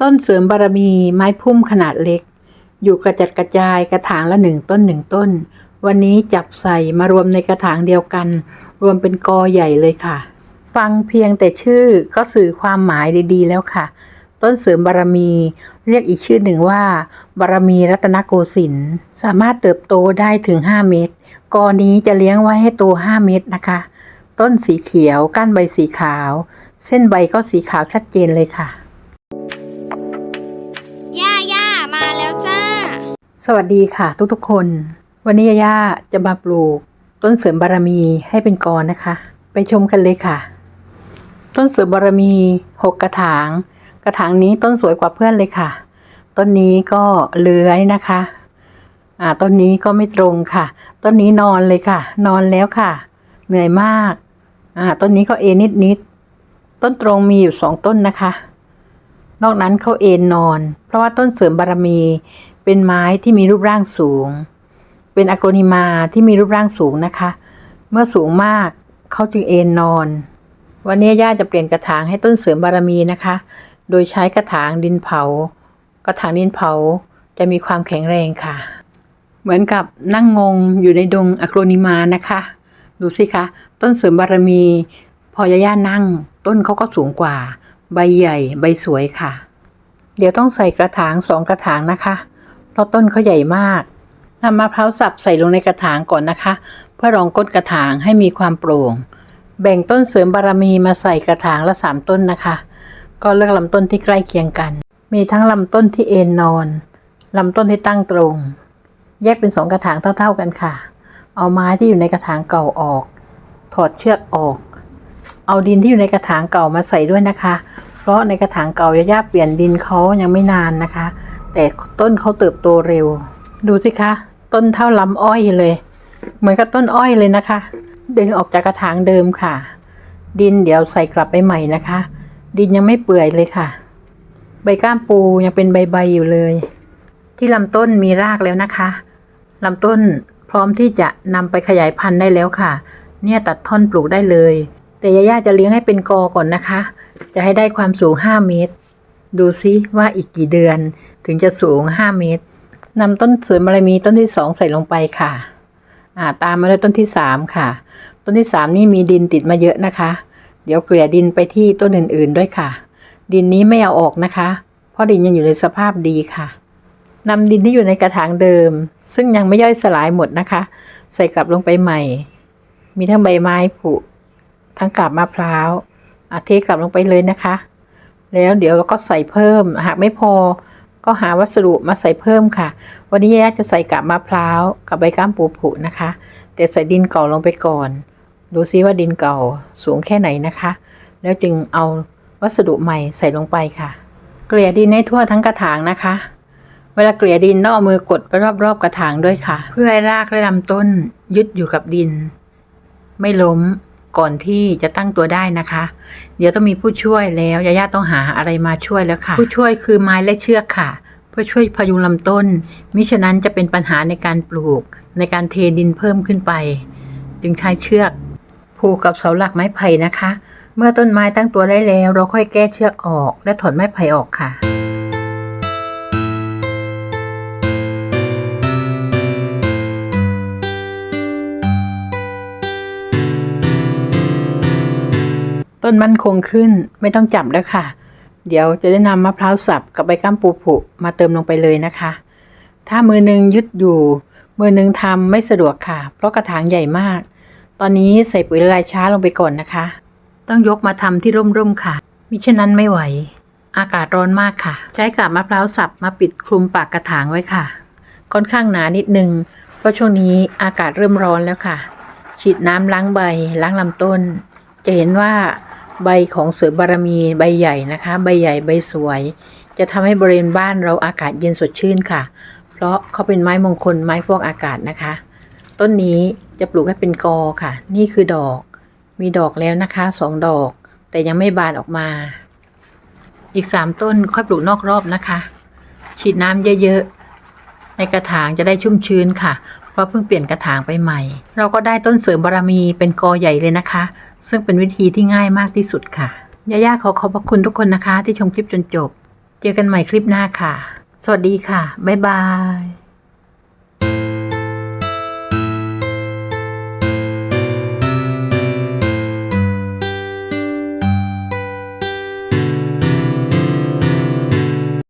ต้นเสริมบารมีไม้พุ่มขนาดเล็ก อยู่กระจัดกระจายกระถางละหนึ่งต้นหนึ่งต้น วันนี้จับใส่มารวมในกระถางเดียวกัน รวมเป็นกอใหญ่เลยค่ะ ฟังเพียงแต่ชื่อก็สื่อความหมายดีๆแล้วค่ะ ต้นเสริมบารมี เรียกอีกชื่อหนึ่งว่า บารมีรัตนโกสินทร์สามารถเติบโตได้ถึง 5 เมตร กอนี้จะเลี้ยงไว้ให้โต 5 เมตรนะคะ ต้นสีเขียวก้านใบสีขาว เส้นใบก็สีขาวชัดเจนเลยค่ะ สวัสดีค่ะทุกๆคน วันนี้ย่าจะมาปลูก ต้นเสริมบารมีให้เป็นกรนะคะ ไปชมกันเลยค่ะ ต้นเสริมบารมีหกกระถาง กระถางนี้ต้นสวยกว่าเพื่อนเลยค่ะ ต้นนี้ก็เลื้อยนะคะอ่าต้นนี้ก็ไม่ตรงค่ะ ต้นนี้นอนเลยค่ะ นอนแล้วค่ะ เหนื่อยมากอ่าต้นนี้ก็เอนนิดนิดๆต้นตรงมีอยู่สองต้นนะคะ นอกนั้นเขาเอนนอน เพราะว่าต้นเสริมบารมี เป็นไม้ที่มีรูปร่างสูง เป็นอะโกนิมาที่มีรูปร่างสูงนะคะ เมื่อสูงมากเขาจึงเอนนอน วันนี้ย่าจะเปลี่ยนกระถางให้ต้นเสริมบารมีนะคะ โดยใช้กระถางดินเผา กระถางดินเผาจะมีความแข็งแรงค่ะ เหมือนกับนั่งงงอยู่ในดงอะโกนิมานะคะ ดูสิคะต้นเสริมบารมี พอย่าย่านั่ง ต้นเขาก็สูงกว่า ใบใหญ่ ใบสวยค่ะ เดี๋ยวต้องใส่กระถางสองกระถางนะคะ เพราะต้นเขาใหญ่มากนำมะพร้าวสับใส่ลงในกระถางก่อนนะคะ เพื่อรองก้นกระถางให้มีความโปร่ง แบ่งต้นเสริมบารมีมาใส่กระถางละสามต้นนะคะ ก็เลือกลำต้นที่ใกล้เคียงกัน มีทั้งลำต้นที่เอนนอนลำต้นที่ตั้งตรง แยกเป็นสองกระถางเท่า ๆกันค่ะ เอาไม้ที่อยู่ในกระถางเก่าออก ถอดเชือกออก เอาดินที่อยู่ในกระถางเก่ามาใส่ด้วยนะคะ เพราะในกระถางเก่าย่าเปลี่ยนดินเขายังไม่นานนะคะ แต่ต้นเขาเติบโตเร็ว ดูสิคะ ต้นเท่าลำอ้อยเลย เหมือนกับต้นอ้อยเลยนะคะ ดึงออกจากกระถางเดิมค่ะ ดินเดี๋ยวใส่กลับไปใหม่นะคะ ดินยังไม่เปื่อยเลยค่ะ ใบก้ามปูยังเป็นใบๆอยู่เลย ที่ลำต้นมีรากแล้วนะคะลำต้นพร้อมที่จะนำไปขยายพันธุ์ได้แล้วค่ะ เนี่ยตัดท่อนปลูกได้เลย แต่ย่าจะเลี้ยงให้เป็นกอก่อนนะคะ จะให้ได้ความสูง 5 เมตร ดูซิว่าอีกกี่เดือน ถึงจะสูง 5 เมตรนำต้นเสริมบารมีต้นที่ 2 ใส่ลงไปค่ะ อ่าตามมาด้วยต้นที่ 3 ค่ะ ต้นที่ 3 นี่มีดินติดมาเยอะนะคะ เดี๋ยวเกลี่ยดินไปที่ต้นอื่นๆด้วยค่ะ ดินนี้ไม่เอาออกนะคะ เพราะดินยังอยู่ในสภาพดีค่ะนำดินที่อยู่ในกระถางเดิม ซึ่งยังไม่ย่อยสลายหมดนะคะ ใส่กลับลงไปใหม่ มีทั้งใบไม้ผุทั้งกาบมะพร้าวอาเทกลับลงไปเลยนะคะ แล้วเดี๋ยวเราก็ใส่เพิ่ม หากไม่พอ ก็หาวัสดุมาใส่เพิ่มค่ะ วันนี้ย่าจะใส่กาบมะพร้าวกับใบก้ามปูผุนะคะ แต่ใส่ดินเก่าลงไปก่อน ดูซิว่าดินเก่าสูงแค่ไหนนะคะ แล้วจึงเอาวัสดุใหม่ใส่ลงไปค่ะ เกลี่ยดินให้ทั่วทั้งกระถางนะคะ เวลาเกลี่ยดินต้องเอามือกดไปรอบๆกระถางด้วยค่ะ เพื่อให้รากและลำต้นยึดอยู่กับดิน ไม่ล้ม ก่อนที่จะตั้งตัวได้นะคะ เดี๋ยวต้องมีผู้ช่วยแล้วยาย่าต้องหาอะไรมาช่วยแล้วค่ะ ผู้ช่วยคือไม้และเชือกค่ะ เพื่อช่วยพยุงลำต้น มิฉะนั้นจะเป็นปัญหาในการปลูก ในการเทดินเพิ่มขึ้นไป จึงใช้เชือก ผูกกับเสาหลักไม้ไผ่นะคะ เมื่อต้นไม้ตั้งตัวได้แล้ว เราค่อยแก้เชือกออก และถอนไม้ไผ่ออกค่ะ ต้นมั่นคงขึ้นไม่ต้องจับแล้วค่ะ เดี๋ยวจะได้นำมะพร้าวสับกับใบก้ามปูผุมาเติมลงไปเลยนะคะ ถ้ามือหนึ่งยึดอยู่ มือหนึ่งทำไม่สะดวกค่ะ เพราะกระถางใหญ่มาก ตอนนี้ใส่ปุ๋ยละลายช้าลงไปก่อนนะคะ ต้องยกมาทำที่ร่มๆค่ะมิฉะนั้นไม่ไหว อากาศร้อนมากค่ะ ใช้กาบมะพร้าวสับมาปิดคลุมปากกระถางไว้ค่ะ ค่อนข้างหนานิดนึง เพราะช่วงนี้อากาศเริ่มร้อนแล้วค่ะ ฉีดน้ำล้างใบล้างลำต้น จะเห็นว่า ใบของเสือบารมีใบใหญ่นะคะ ใบใหญ่ใบสวย จะทำให้บริเวณบ้านเราอากาศเย็นสดชื่นค่ะ เพราะเขาเป็นไม้มงคลไม้ฟอกอากาศนะคะ ต้นนี้จะปลูกให้เป็นกอค่ะ นี่คือดอก มีดอกแล้วนะคะสองดอก แต่ยังไม่บานออกมา อีกสามต้นค่อยปลูกนอกรอบนะคะ ฉีดน้ำเยอะๆในกระถางจะได้ชุ่มชื้นค่ะ เพราะเพิ่งเปลี่ยนกระถางไปใหม่ เราก็ได้ต้นเสริมบารมีเป็นกอใหญ่เลยนะคะ ซึ่งเป็นวิธีที่ง่ายมากที่สุดค่ะย่าๆขอขอบพระคุณทุกคนนะคะ ที่ชมคลิปจนจบ เจอกันใหม่คลิปหน้าค่ะ สวัสดีค่ะ บ๊ายบาย